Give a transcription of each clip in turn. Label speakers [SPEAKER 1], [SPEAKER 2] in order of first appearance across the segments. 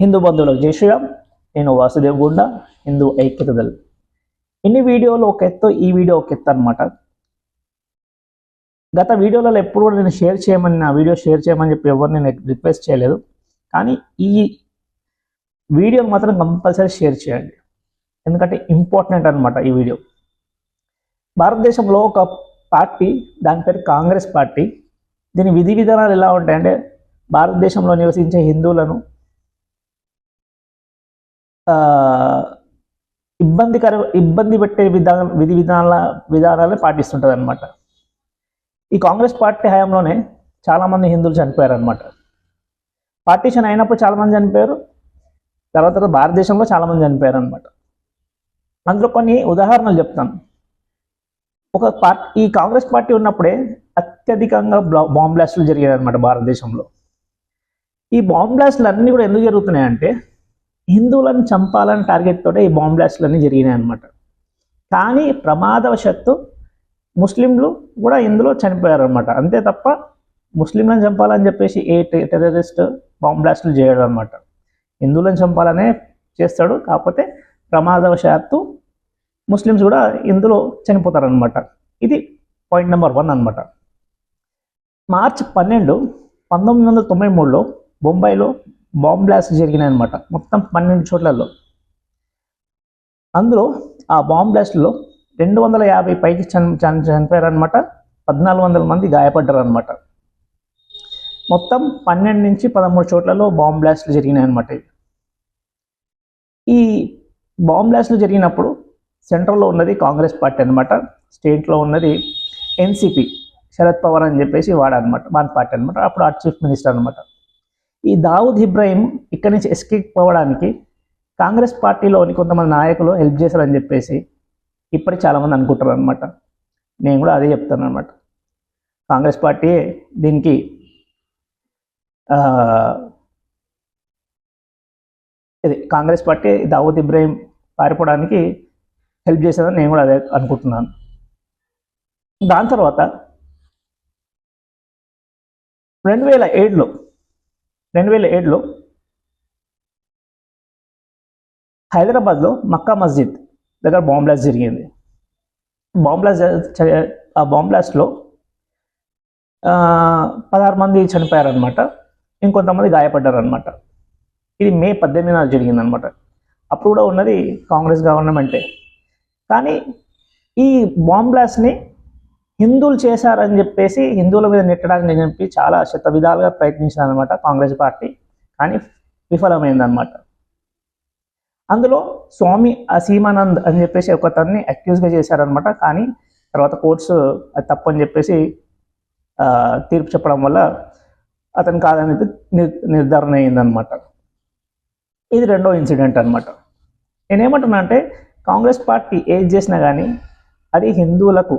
[SPEAKER 1] హిందూ బంధువులకు జై శ్రీరామ్ నేను వాసుదేవ్ గుండా హిందూ ఐక్యత దళ్ ఇన్ని వీడియోలు ఒక ఎత్తు ఈ వీడియో ఒక ఎత్తు అనమాట గత వీడియోలలో ఎప్పుడు కూడా నేను షేర్ చేయమని నా వీడియో షేర్ చేయమని చెప్పి ఎవరు నేను రిక్వెస్ట్ చేయలేదు. కానీ ఈ వీడియోని మాత్రం కంపల్సరీ షేర్ చేయండి. ఎందుకంటే ఇంపార్టెంట్ అనమాట ఈ వీడియో. భారతదేశంలో ఒక పార్టీ దాని పేరు కాంగ్రెస్ పార్టీ. దీని విధి విధానాలు ఎలా ఉంటాయంటే భారతదేశంలో నివసించే హిందువులను ఇబ్బందికర ఇబ్బంది పెట్టే విధానం విధి విధానాల విధానాలే పాటిస్తుంటుంది అనమాట ఈ కాంగ్రెస్ పార్టీ హయాంలోనే చాలామంది హిందువులు చనిపోయారు అనమాట పార్టీషన్ అయినప్పుడు చాలామంది చనిపోయారు తర్వాత భారతదేశంలో చాలామంది చనిపోయారు అనమాట అందులో కొన్ని ఉదాహరణలు చెప్తాను. ఒక పార్టీ ఈ కాంగ్రెస్ పార్టీ ఉన్నప్పుడే అత్యధికంగా బ్లా- బాంబ్ బ్లాస్టులు జరిగాయి అనమాట భారతదేశంలో. ఈ బాంబ్ బ్లాస్టులు అన్నీ కూడా ఎందుకు జరుగుతున్నాయంటే హిందువులను చంపాలని టార్గెట్ తోటే ఈ బాంబ్ బ్లాస్టులు అన్నీ జరిగినాయి అనమాట కానీ ప్రమాదవశత్తు ముస్లింలు కూడా ఇందులో చనిపోయారు అనమాట అంతే తప్ప ముస్లింలను చంపాలని చెప్పేసి ఏ టె- టెర్రరిస్ట్ బాంబ్ బ్లాస్ట్లు చేయడం అనమాట హిందువులను చంపాలనే చేస్తాడు కాకపోతే ప్రమాదవశాత్తు ముస్లిమ్స్ కూడా ఇందులో చనిపోతారనమాట ఇది పాయింట్ నెంబర్ వన్ అనమాట మార్చ్ పన్నెండు పంతొమ్మిది వందల తొంభై మూడులో బొంబాయిలో బాంబ్ బ్లాస్ట్ జరిగినాయి అనమాట మొత్తం పన్నెండు చోట్లలో. అందులో ఆ బాంబ్ బ్లాస్ట్లో రెండు వందల యాభై పైకి చని చని చనిపోయారనమాట పద్నాలుగు వందల మంది గాయపడ్డారు అనమాట మొత్తం పన్నెండు నుంచి పదమూడు చోట్లలో బాంబ్ బ్లాస్ట్లు జరిగినాయి అనమాట ఈ బాంబ్ బ్లాస్ట్లు జరిగినప్పుడు సెంట్రల్లో ఉన్నది కాంగ్రెస్ పార్టీ అనమాట స్టేట్లో ఉన్నది ఎన్సిపి శరద్ పవార్ అని చెప్పేసి వాడనమాట వాన్ పార్టీ అనమాట అప్పుడు ఆ చీఫ్ మినిస్టర్ అనమాట ఈ దావుద్ ఇబ్రాహిం ఇక్కడి నుంచి ఎస్కేప్ పోవడానికి కాంగ్రెస్ పార్టీలోని కొంతమంది నాయకులు హెల్ప్ చేశారని చెప్పేసి ఇప్పటికి చాలామంది అనుకుంటారు అనమాట నేను కూడా అదే చెప్తాను అనమాట కాంగ్రెస్ పార్టీ దీనికి ఇది కాంగ్రెస్ పార్టీ దావూద్ ఇబ్రాహిం పారిపోవడానికి హెల్ప్ చేసేదని నేను కూడా అదే అనుకుంటున్నాను. దాని తర్వాత రెండు వేల ఏడులో రెండు వేల ఏడులో హైదరాబాద్లో మక్కా మస్జిద్ దగ్గర బాంబ్ బ్లాస్ట్ జరిగింది. బాంబ్ బ్లాస్ట్ ఆ బాంబ్ బ్లాస్ట్లో పదహారు మంది చనిపోయారనమాట ఇంకొంతమంది గాయపడ్డారనమాట ఇది మే పద్దెనిమిది నాడు జరిగిందనమాట అప్పుడు కూడా ఉన్నది కాంగ్రెస్ గవర్నమెంటే కానీ ఈ బాంబ్ బ్లాస్ట్ని హిందువులు చేశారని చెప్పేసి హిందువుల మీద నెట్టడానికి చెప్పి చాలా శత విధాలుగా ప్రయత్నించిందనమాట కాంగ్రెస్ పార్టీ. కానీ విఫలమైందనమాట. అందులో స్వామి అసీమానంద్ అని చెప్పేసి ఒక తన్ని అక్యూజ్గా చేశారనమాట. కానీ తర్వాత కోర్ట్స్ అది తప్పని చెప్పేసి తీర్పు చెప్పడం వల్ల అతను కాదనేది నిర్ నిర్ధారణ అయిందనమాట. ఇది రెండో ఇన్సిడెంట్ అనమాట. నేనేమంటున్నా అంటే కాంగ్రెస్ పార్టీ ఏది చేసినా కానీ అది హిందువులకు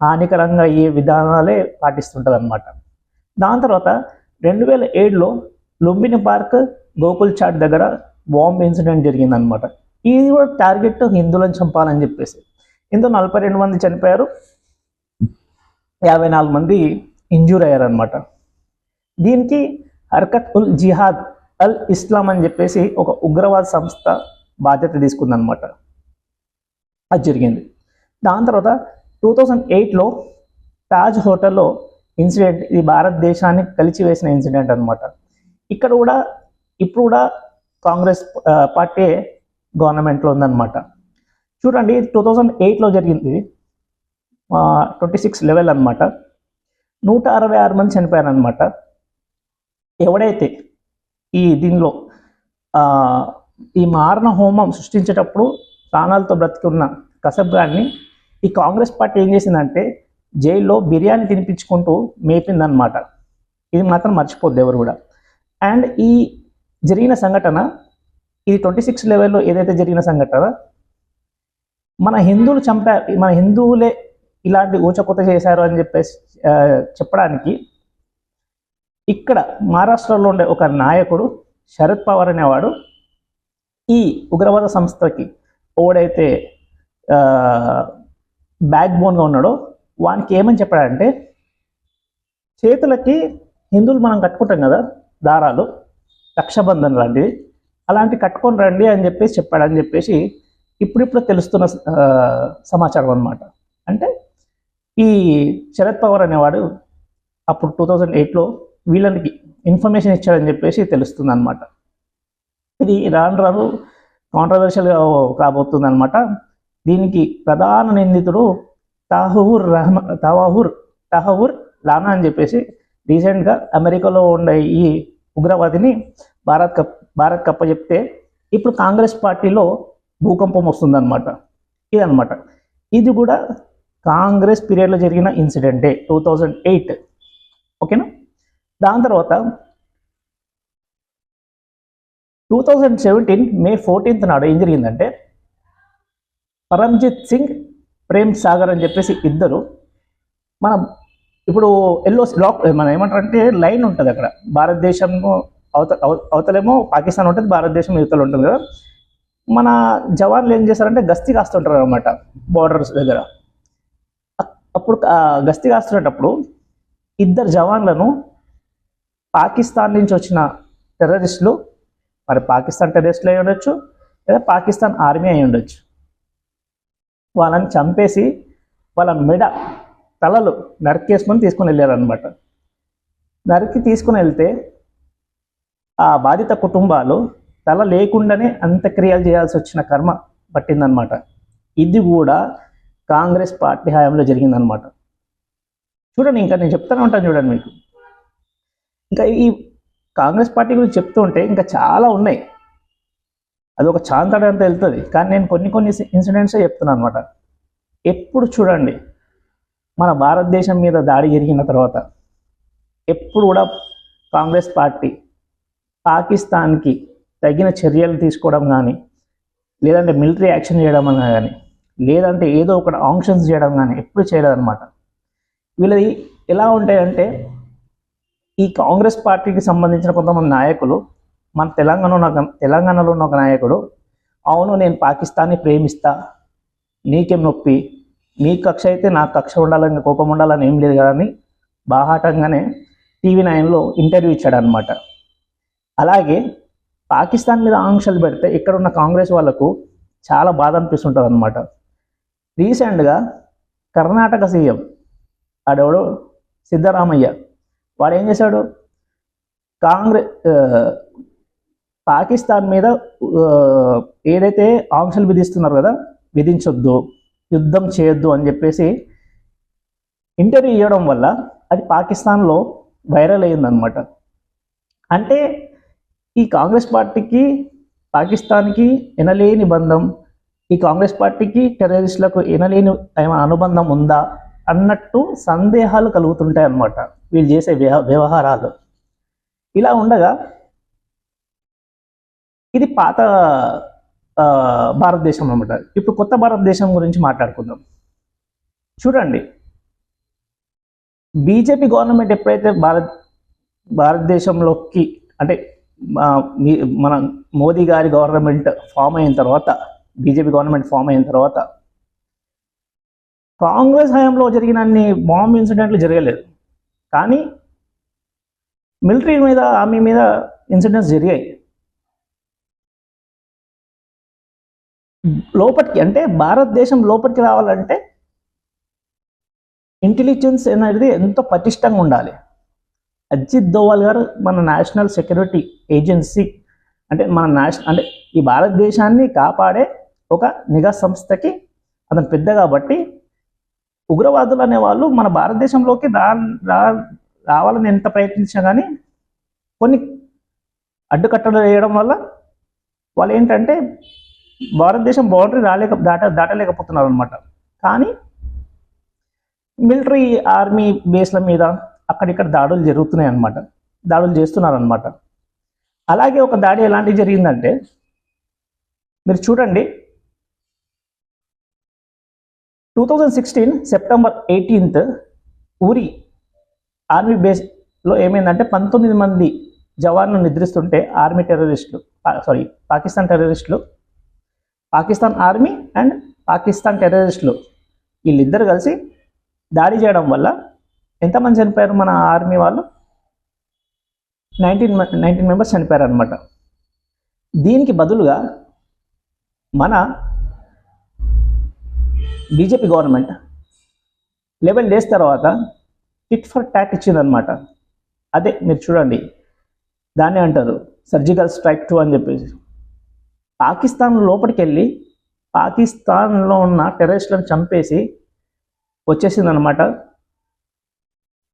[SPEAKER 1] హానికరంగా అయ్యే విధానాలే పాటిస్తుంటుంది అనమాట దాని తర్వాత రెండు వేల ఏడులో లుంబిని పార్క్ గోకుల్ చాట్ దగ్గర బాంబ్ ఇన్సిడెంట్ జరిగిందనమాట ఇది కూడా టార్గెట్ హిందువులను చంపాలని చెప్పేసి. ఇందులో నలభై రెండు మంది చనిపోయారు. యాభై నాలుగు మంది ఇంజూర్ అయ్యారనమాట దీనికి హర్కత్ ఉల్ జిహాద్ అల్ ఇస్లాం అని చెప్పేసి ఒక ఉగ్రవాద సంస్థ బాధ్యత తీసుకుందనమాట అది జరిగింది. దాని తర్వాత టూ థౌజండ్ ఎయిట్లో తాజ్ హోటల్లో ఇన్సిడెంట్ ఇది భారతదేశాన్ని కలిచివేసిన ఇన్సిడెంట్ అనమాట ఇక్కడ కూడా ఇప్పుడు కూడా కాంగ్రెస్ పార్టీ గవర్నమెంట్లో ఉందన్నమాట. చూడండి టూ థౌజండ్ ఎయిట్లో జరిగింది. ట్వంటీ సిక్స్ లెవెల్ అనమాట నూట అరవై ఆరు మంది చనిపోయారనమాట ఎవడైతే ఈ దీనిలో ఈ మారణ హోమం సృష్టించేటప్పుడు ప్రాణాలతో బ్రతికి ఉన్న కసబ్ ఈ కాంగ్రెస్ పార్టీ ఏం చేసిందంటే జైల్లో బిర్యానీ తినిపించుకుంటూ మేపిందనమాట ఇది మాత్రం మర్చిపోద్ది ఎవరు కూడా. అండ్ ఈ జరిగిన సంఘటన ఇది ట్వంటీ సిక్స్ లెవెల్లో ఏదైతే జరిగిన సంఘటన మన హిందువులు చంపా మన హిందువులే ఇలాంటి ఊచకొత చేశారు అని చెప్పేసి చెప్పడానికి ఇక్కడ మహారాష్ట్రలో ఉండే ఒక నాయకుడు శరద్ పవార్ అనేవాడు ఈ ఉగ్రవాద సంస్థకి ఓడైతే బ్యాక్ బోన్గా ఉన్నాడో వానికి ఏమని చెప్పాడంటే చేతులకి హిందువులు మనం కట్టుకుంటాం కదా దారాలు రక్షాబంధన్ లాంటివి అలాంటి కట్టుకొని రండి అని చెప్పేసి చెప్పాడని చెప్పేసి ఇప్పుడిప్పుడు తెలుస్తున్న సమాచారం అనమాట అంటే ఈ శరద్ పవార్ అనేవాడు అప్పుడు టూ థౌజండ్ ఎయిట్లో వీళ్ళకి ఇన్ఫర్మేషన్ ఇచ్చాడని చెప్పేసి తెలుస్తుంది అనమాట ఇది రాను రాను కాంట్రవర్షియల్గా కాబోతుంది అనమాట దీనికి ప్రధాన నిందితుడు తాహూర్ రహమా తవాహూర్ తహూర్ లానా అని చెప్పేసి రీసెంట్గా అమెరికాలో ఉండే ఈ ఉగ్రవాదిని భారత్ కప్ భారత్ కప్ప చెప్తే ఇప్పుడు కాంగ్రెస్ పార్టీలో భూకంపం వస్తుందన్నమాట. ఇదన్నమాట. ఇది కూడా కాంగ్రెస్ పీరియడ్లో జరిగిన ఇన్సిడెంటే టూ థౌజండ్ ఎయిట్. ఓకేనా? దాని తర్వాత two thousand seventeen May fourteenth నాడు ఏం జరిగిందంటే పరంజిత్ సింగ్ ప్రేమ్ సాగర్ అని చెప్పేసి ఇద్దరు. మనం ఇప్పుడు ఎల్లో లాక్ మనం ఏమంటారంటే లైన్ ఉంటుంది అక్కడ. భారతదేశం అవత అవతలేమో పాకిస్తాన్ ఉంటుంది భారతదేశం యువతలు ఉంటుంది కదా. మన జవాన్లు ఏం చేస్తారంటే గస్తీ కాస్తుంటారు అనమాట బార్డర్స్ దగ్గర. అప్పుడు గస్తీ కాస్తున్నప్పుడు ఇద్దరు జవాన్లను పాకిస్తాన్ నుంచి వచ్చిన టెర్రరిస్టులు మరి పాకిస్తాన్ టెర్రరిస్టులు అయి ఉండొచ్చు లేదా పాకిస్తాన్ ఆర్మీ అయి ఉండొచ్చు. వాళ్ళని చంపేసి వాళ్ళ మెడ తలలు నరికేసుకొని తీసుకొని వెళ్ళారనమాట నరికి తీసుకుని వెళ్తే ఆ బాధిత కుటుంబాలు తల లేకుండానే అంత్యక్రియలు చేయాల్సి వచ్చిన కర్మ పట్టిందనమాట ఇది కూడా కాంగ్రెస్ పార్టీ హయాంలో జరిగిందనమాట చూడండి ఇంకా నేను చెప్తానే ఉంటాను చూడండి మీకు. ఇంకా ఈ కాంగ్రెస్ పార్టీ గురించి చెప్తూ ఉంటే ఇంకా చాలా ఉన్నాయి. అది ఒక చాంతడి వెళ్తుంది. కానీ నేను కొన్ని కొన్ని ఇన్సిడెంట్సే చెప్తున్నాను అనమాట ఎప్పుడు చూడండి మన భారతదేశం మీద దాడి జరిగిన తర్వాత ఎప్పుడు కూడా కాంగ్రెస్ పార్టీ పాకిస్తాన్కి తగిన చర్యలు తీసుకోవడం కానీ లేదంటే మిలిటరీ యాక్షన్ చేయడం అన్నా కానీ లేదంటే ఏదో ఒకటి ఆంక్షన్స్ చేయడం కానీ ఎప్పుడు చేయలేదన్నమాట. వీళ్ళది ఎలా ఉంటాయంటే ఈ కాంగ్రెస్ పార్టీకి సంబంధించిన కొంతమంది నాయకులు మన తెలంగాణ తెలంగాణలో ఉన్న ఒక నాయకుడు అవును నేను పాకిస్తాన్ని ప్రేమిస్తా నీకేం నొప్పి? నీ కక్ష అయితే నా కక్ష ఉండాలని కోపం ఉండాలని ఏం లేదు కదా అని బాహాటంగానే టీవీ నైన్లో ఇంటర్వ్యూ ఇచ్చాడు అనమాట అలాగే పాకిస్తాన్ మీద ఆంక్షలు పెడితే ఇక్కడ ఉన్న కాంగ్రెస్ వాళ్ళకు చాలా బాధ అనిపిస్తుంటుంది అనమాట రీసెంట్గా కర్ణాటక సీఎం ఆడెవడు? సిద్ధరామయ్య. వాడు ఏం చేశాడు కాంగ్రెస్ పాకిస్తాన్ మీద ఏదైతే ఆంక్షలు విధిస్తున్నారు కదా విధించొద్దు యుద్ధం చేయొద్దు అని చెప్పేసి ఇంటర్వ్యూ ఇవ్వడం వల్ల అది పాకిస్తాన్లో వైరల్ అయిందనమాట అంటే ఈ కాంగ్రెస్ పార్టీకి పాకిస్తాన్కి ఎనలేని బంధం ఈ కాంగ్రెస్ పార్టీకి టెర్రరిస్టులకు ఎనలేని ఏమైనా అనుబంధం ఉందా అన్నట్టు సందేహాలు కలుగుతుంటాయి అన్నమాట వీళ్ళు చేసే వ్యవహారాలు. ఇలా ఉండగా ఇది పాత భారతదేశం అనమాట ఇప్పుడు కొత్త భారతదేశం గురించి మాట్లాడుకుందాం. చూడండి. బీజేపీ గవర్నమెంట్ ఎప్పుడైతే భారత్ భారతదేశంలోకి అంటే మన మోదీ గారి గవర్నమెంట్ ఫామ్ అయిన తర్వాత బీజేపీ గవర్నమెంట్ ఫామ్ అయిన తర్వాత కాంగ్రెస్ హయాంలో జరిగిన అన్ని బాంబ్ ఇన్సిడెంట్లు జరగలేదు. కానీ మిలిటరీ మీద ఆర్మీ మీద ఇన్సిడెంట్స్ జరిగాయి. లోపలికి అంటే భారతదేశం లోపలికి రావాలంటే ఇంటెలిజెన్స్ అనేది ఎంతో పటిష్టంగా ఉండాలి. అజిత్ దోవల్ గారు మన నేషనల్ సెక్యూరిటీ ఏజెన్సీ అంటే మన నేషనల్ అంటే ఈ భారతదేశాన్ని కాపాడే ఒక నిఘా సంస్థకి అతను పెద్ద కాబట్టి ఉగ్రవాదులు అనేవాళ్ళు మన భారతదేశంలోకి రా రా రావాలని ఎంత ప్రయత్నించినా కానీ కొన్ని అడ్డుకట్టలు వేయడం వల్ల వాళ్ళు ఏంటంటే భారతదేశం బౌండరీ రాలేక దాట దాటలేకపోతున్నారు అనమాట కానీ మిలిటరీ ఆర్మీ బేస్ల మీద అక్కడిక్కడ దాడులు జరుగుతున్నాయి అన్నమాట దాడులు చేస్తున్నారు అనమాట అలాగే ఒక దాడి ఎలాంటి జరిగిందంటే మీరు చూడండి. Two thousand sixteen September eighteenth Uri army బేస్లో ఏమైందంటే పంతొమ్మిది మంది జవాన్లు నిద్రిస్తుంటే ఆర్మీ టెర్రరిస్టులు సారీ పాకిస్తాన్ టెర్రరిస్టులు పాకిస్తాన్ ఆర్మీ అండ్ పాకిస్తాన్ టెర్రరిస్టులు. వీళ్ళిద్దరు కలిసి దాడి చేయడం వల్ల ఎంతమంది చనిపోయారు మన ఆర్మీ వాళ్ళు? నైన్టీన్ నైన్టీన్ మెంబర్స్ చనిపోయారు అనమాట దీనికి బదులుగా మన బీజేపీ గవర్నమెంట్ లెవెన్ డేస్ తర్వాత టిట్ ఫర్ ట్యాక్ ఇచ్చిందనమాట అదే మీరు చూడండి. దాన్ని అంటారు సర్జికల్ స్ట్రైక్ టూ అని చెప్పేసి. పాకిస్తాన్ లోపలికి వెళ్ళి పాకిస్తాన్లో ఉన్న టెర్రరిస్టులను చంపేసి వచ్చేసింది అనమాట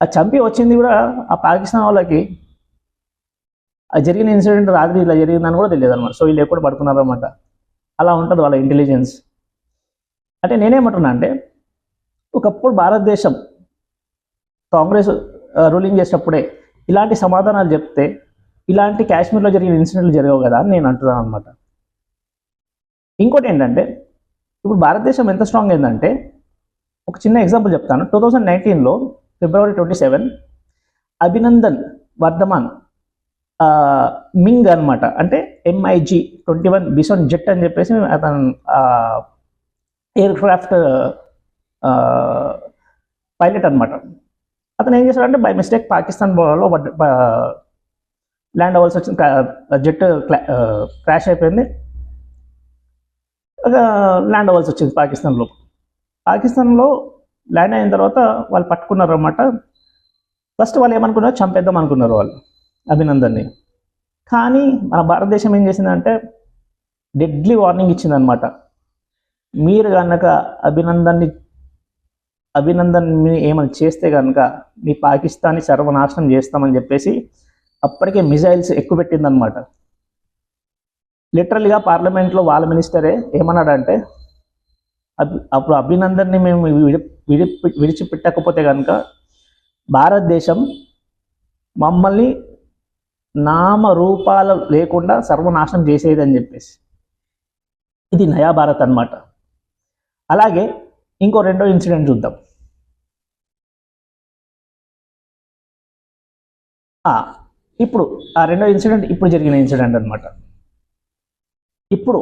[SPEAKER 1] ఆ చంపి వచ్చింది కూడా ఆ పాకిస్తాన్ వాళ్ళకి. ఆ జరిగిన ఇన్సిడెంట్ రాత్రి ఇలా జరిగిందని కూడా తెలియదు అనమాట సో వీళ్ళు ఎప్పుడు పడుకున్నారు అనమాట అలా ఉంటుంది వాళ్ళ ఇంటెలిజెన్స్. అంటే నేనేమంటున్నా అంటే ఒకప్పుడు భారతదేశం కాంగ్రెస్ రూలింగ్ చేసేటప్పుడే ఇలాంటి సమాధానాలు చెప్తే ఇలాంటి కాశ్మీర్లో జరిగిన ఇన్సిడెంట్లు జరగవు కదా అని నేను అంటున్నాను అనమాట ఇంకోటి ఏంటంటే ఇప్పుడు భారతదేశం ఎంత స్ట్రాంగ్ అయిందంటే ఒక చిన్న ఎగ్జాంపుల్ చెప్తాను. టూ థౌజండ్ నైన్టీన్లో February twenty seven Abhinandan Varthaman MiG అన్నమాట. అంటే MiG twenty one bison jet అని చెప్పేసి అతను ఎయిర్ క్రాఫ్ట్ పైలట్ అనమాట అతను ఏం చేశాడంటే బై మిస్టేక్ పాకిస్తాన్లో ల్యాండ్ అవ్వాల్సి వచ్చిన జెట్ క్రాష్ అయిపోయింది. ల్యాండ్ అవ్వాల్సి వచ్చింది పాకిస్తాన్లో. పాకిస్తాన్లో ల్యాండ్ అయిన తర్వాత వాళ్ళు పట్టుకున్నారు అనమాట ఫస్ట్ వాళ్ళు ఏమనుకున్నారు చంపేద్దాం అనుకున్నారు వాళ్ళు అభినందన్ని. కానీ మన భారతదేశం ఏం చేసిందంటే డెడ్లీ వార్నింగ్ ఇచ్చిందనమాట మీరు కనుక అభినందన్ని అభినందన్ ఏమైనా చేస్తే కనుక మీ పాకిస్తాన్ని సర్వనాశనం చేస్తామని చెప్పేసి అప్పటికే మిజైల్స్ ఎక్కువ పెట్టిందనమాట లిటరల్గా పార్లమెంట్లో వాళ్ళ మినిస్టరే ఏమన్నాడంటే అభి అప్పుడు అభినందన్ని మేము విడి విడిచిపెట్టకపోతే కనుక భారతదేశం మమ్మల్ని నామ రూపాలు లేకుండా సర్వనాశనం చేసేది అని చెప్పేసి. ఇది నయా భారత్ అన్నమాట. అలాగే ఇంకో రెండో ఇన్సిడెంట్ చూద్దాం. ఇప్పుడు ఆ రెండో ఇన్సిడెంట్ ఇప్పుడు జరిగిన ఇన్సిడెంట్ అన్నమాట. ఇప్పుడు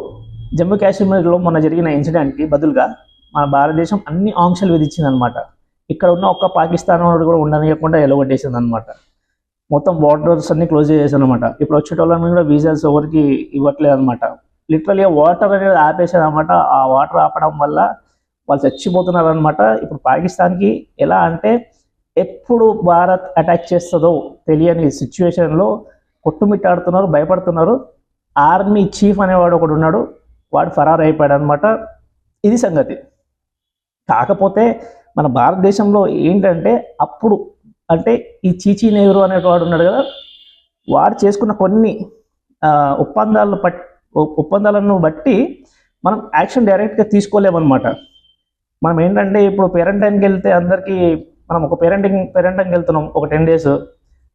[SPEAKER 1] జమ్మూ కాశ్మీర్లో మొన్న జరిగిన ఇన్సిడెంట్కి బదులుగా మన భారతదేశం అన్ని ఆంక్షలు విధించిందనమాట ఇక్కడ ఉన్న ఒక్క పాకిస్తాన్ వాడు కూడా ఉండనియకుండా ఎలగొట్టేసింది అనమాట మొత్తం వాటర్స్ అన్ని క్లోజ్ చేసేసాను అనమాట ఇప్పుడు వచ్చేటోళ్ళని కూడా వీసాస్ ఎవరికి ఇవ్వట్లేదు అనమాట లిటరల్గా వాటర్ అనేది ఆపేసారనమాట ఆ వాటర్ ఆపడం వల్ల వాళ్ళు చచ్చిపోతున్నారు అనమాట ఇప్పుడు పాకిస్తాన్కి ఎలా అంటే ఎప్పుడు భారత్ అటాక్ చేస్తుందో తెలియని సిచ్యువేషన్లో కొట్టుమిట్టాడుతున్నారు భయపడుతున్నారు. ఆర్మీ చీఫ్ అనేవాడు ఒకడు ఉన్నాడు. వాడు ఫరార్ అయిపోయాడు అనమాట ఇది సంగతి. కాకపోతే మన భారతదేశంలో ఏంటంటే అప్పుడు అంటే ఈ చీచీ నెహ్రూ అనేవాడు ఉన్నాడు కదా. వాడు చేసుకున్న కొన్ని ఒప్పందాలను పట్ ఒప్పందాలను బట్టి మనం యాక్షన్ డైరెక్ట్గా తీసుకోలేమన్నమాట. మనం ఏంటంటే ఇప్పుడు పేరెంటైన్కి వెళ్తే అందరికీ మనం ఒక పేరెంటింగ్ పేరెంటైన్కి వెళ్తున్నాం ఒక టెన్ డేస్.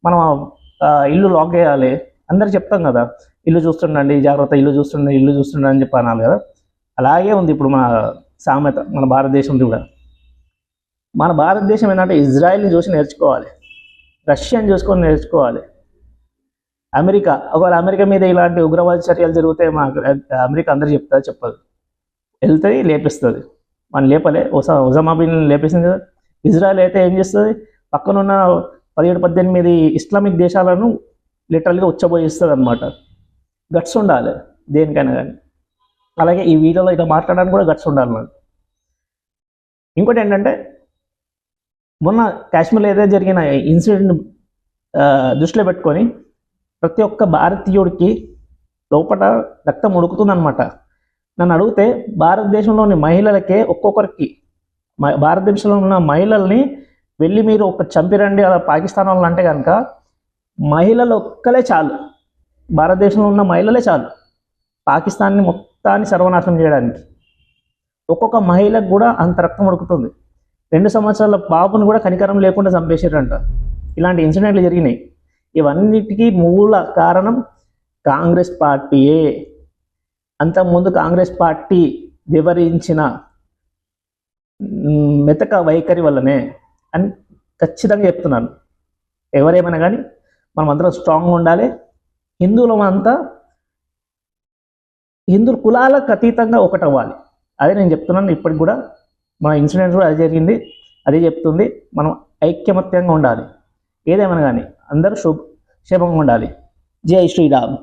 [SPEAKER 1] మనం ఇల్లు లాక్ చేయాలి. అందరికి చెప్తాం కదా. ఇల్లు చూస్తుండండి జాగ్రత్త ఇల్లు చూస్తుండండి ఇల్లు చూస్తుండండి అని చెప్పి అనాలి కదా. అలాగే ఉంది ఇప్పుడు మన సామెత మన భారతదేశంది కూడా. మన భారతదేశం ఏంటంటే ఇజ్రాయెల్ని చూసి నేర్చుకోవాలి. రష్యాని చూసుకొని నేర్చుకోవాలి. అమెరికా ఒకవేళ అమెరికా మీద ఇలాంటి ఉగ్రవాద చర్యలు జరిగితే మా అమెరికా అందరూ చెప్తారు చెప్పదు. వెళ్తుంది లేపిస్తుంది. మనం లేపలే ఒసా ఒజామా బిన్ లేపేసింది కదా. ఇజ్రాయెల్ అయితే ఏం చేస్తుంది? పక్కనున్న పదిహేడు పద్దెనిమిది ఇస్లామిక్ దేశాలను లిటరల్గా ఉచ్చబోయిస్తుంది అనమాట గట్స్ ఉండాలి దేనికైనా కానీ. అలాగే ఈ వీడియోలో ఇట్లా మాట్లాడడానికి కూడా గట్స్ ఉండాలి మనకు. ఇంకోటి ఏంటంటే మొన్న కాశ్మీర్లో ఏదైతే జరిగిన ఇన్సిడెంట్ దృష్టిలో పెట్టుకొని ప్రతి ఒక్క భారతీయుడికి లోపల రక్తం ఉడుకుతుందన్నమాట. నన్ను అడిగితే భారతదేశంలోని మహిళలకే ఒక్కొక్కరికి భారతదేశంలో ఉన్న మహిళల్ని వెళ్ళి మీరు ఒక చంపిరండి అలా పాకిస్తాన్ వాళ్ళు అంటే కనుక మహిళలు ఒక్కలే చాలు. భారతదేశంలో ఉన్న మహిళలే చాలు. పాకిస్తాన్ని మొత్తాన్ని సర్వనాశనం చేయడానికి. ఒక్కొక్క మహిళకు కూడా అంత రక్తం ఉడుకుతుంది. రెండు సంవత్సరాల పాపను కూడా కనికరం లేకుండా చంపేసారంట ఇలాంటి ఇన్సిడెంట్లు జరిగినాయి. ఇవన్నిటికీ మూల కారణం కాంగ్రెస్ పార్టీయే. అంతకుముందు కాంగ్రెస్ పార్టీ వివరించిన మెతక వైఖరి వల్లనే అని ఖచ్చితంగా చెప్తున్నాను. ఎవరేమైనా కానీ మనం అందరం స్ట్రాంగ్గా ఉండాలి. హిందువులమంతా హిందు హిందువుల కులాలకు అతీతంగా ఒకటవ్వాలి. అదే నేను చెప్తున్నాను ఇప్పటికి కూడా మన ఇన్సిడెంట్ కూడా అది జరిగింది. అదే చెప్తుంది మనం ఐక్యమత్యంగా ఉండాలి. ఏదేమైనా కానీ అందరూ శుభ క్షేమంగా ఉండాలి. జై శ్రీరామ్.